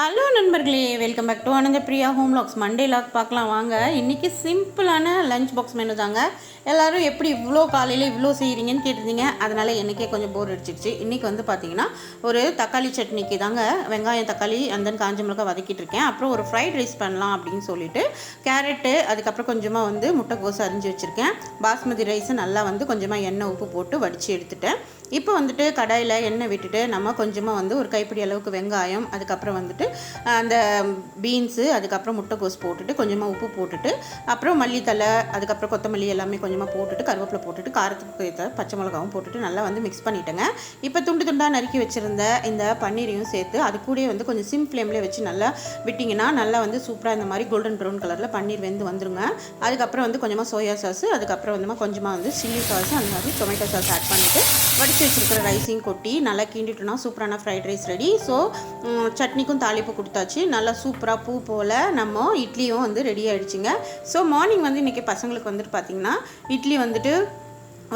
Hello நண்பர்களே welcome back to Ananda Priya home vlogs Monday vlog பார்க்கலாம் வாங்க. இன்றைக்கி சிம்பிளான லஞ்ச் பாக்ஸ் மெனு தாங்க. எல்லோரும் எப்படி இவ்வளோ காலையில் இவ்வளோ செய்கிறீங்கன்னு கேட்டிருந்தீங்க. அதனால் எனக்கே கொஞ்சம் போர் அடிச்சிருச்சு. இன்றைக்கி வந்து பார்த்தீங்கன்னா ஒரு தக்காளி சட்னிக்கு தாங்க வெங்காயம் தக்காளி அந்த தென் காஞ்ச மிளகா வதக்கிட்டு இருக்கேன். அப்புறம் ஒரு ஃப்ரைட் ரைஸ் பண்ணலாம் அப்படின்னு சொல்லிட்டு கேரட்டு அதுக்கப்புறம் கொஞ்சமாக வந்து முட்டைக்கோசு அரிஞ்சு வச்சுருக்கேன். பாஸ்மதி ரைஸை நல்லா வந்து கொஞ்சமாக எண்ணெய் உப்பு போட்டு வடித்து எடுத்துட்டேன். இப்போ வந்துட்டு கடாயில் எண்ணெய் விட்டுட்டு நம்ம கொஞ்சமாக வந்து ஒரு கைப்பிடி அளவுக்கு வெங்காயம் அதுக்கப்புறம் வந்துட்டு அந்த பீன்ஸு அதுக்கப்புறம் முட்டைக்கோஸ் போட்டுட்டு கொஞ்சமாக உப்பு போட்டுட்டு அப்புறம் மல்லித்தலை அதுக்கப்புறம் கொத்தமல்லி எல்லாமே கொஞ்சமாக போட்டுட்டு கருவேப்பிலை போட்டுட்டு காரத்துக்கு ஏற்ற பச்சை மிளகாவும் போட்டுட்டு நல்லா வந்து மிக்ஸ் பண்ணிட்டேங்க. இப்போ துண்டு துண்டாக நறுக்கி வச்சுருந்த இந்த பன்னீரையும் சேர்த்து அது கூட வந்து கொஞ்சம் சிம் ஃப்ளேமில் வச்சு நல்லா விட்டிங்கன்னா நல்லா வந்து சூப்பராக இந்த மாதிரி கோல்டன் ப்ரௌன் கலரில் பன்னீர் வெந்து வந்துருங்க. அதுக்கப்புறம் வந்து கொஞ்சமாக சோயா சாஸ் அதுக்கப்புறம் வந்து கொஞ்சமாக வந்து சில்லி சாஸ் அந்த மாதிரி டொமேட்டோ சாஸ் ஆட் பண்ணிவிட்டு வடித்து வச்சுருக்கிற ரைஸையும் கொட்டி நல்லா கிண்டிட்டோம்னா சூப்பரான ஃப்ரைட் ரைஸ் ரெடி ஸோ சட்னிக்கும் தாலி தாளிப்பு கொடுத்தாச்சு. நல்லா சூப்பராக பூ போல் நம்ம இட்லியும் வந்து ரெடி ஆகிடுச்சிங்க ஸோ மார்னிங் வந்து இன்றைக்கி பசங்களுக்கு வந்துட்டு பார்த்திங்கன்னா இட்லி வந்துட்டு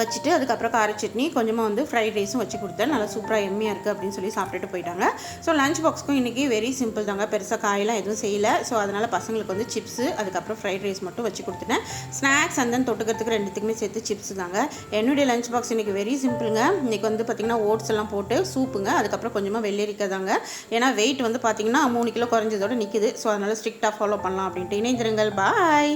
வச்சுட்டு அதுக்கப்புறம் கார சட்னி கொஞ்சமாக வந்து ஃப்ரைட் ரைஸும் வச்சு கொடுத்தேன். நல்லா சூப்பராக எம்மியாக இருக்குது அப்படின்னு சொல்லி சாப்பிட்டுட்டு போயிட்டாங்க. ஸோ லஞ்ச் பாக்ஸ்க்கும் இன்றைக்கி வெரி சிம்பிள் தாங்க. பெருசாக காயெல்லாம் எதுவும் செய்யலை. ஸோ அதனால் பசங்களுக்கு வந்து சிப்ஸு அதுக்கப்புறம் ஃப்ரைட் ரைஸ் மட்டும் வச்சு கொடுத்துட்டேன். ஸ்நாக்ஸ் அந்த தொட்டுக்கிறதுக்கு ரெண்டுத்துக்குமே சேர்த்து சிப்ஸ் தாங்க. என்னுடைய லஞ்ச் பாக்ஸ் இன்றைக்கி வெரி சிம்பிளுங்க இன்றைக்கி வந்து பார்த்திங்கன்னா ஓட்ஸ் எல்லாம் போட்டு சூப்புங்க அதுக்கப்புறம் கொஞ்சமாக வெள்ளரிக்காய் தாங்க. ஏன்னா வெயிட் வந்து பார்த்திங்கன்னா மூணு கிலோ குறைஞ்சதோடு நிற்கிது ஸோ அதனால் ஸ்ட்ரிக்டாக ஃபாலோ பண்ணலாம் அப்படின்ட்டு. இணைந்திருங்கள். பாய்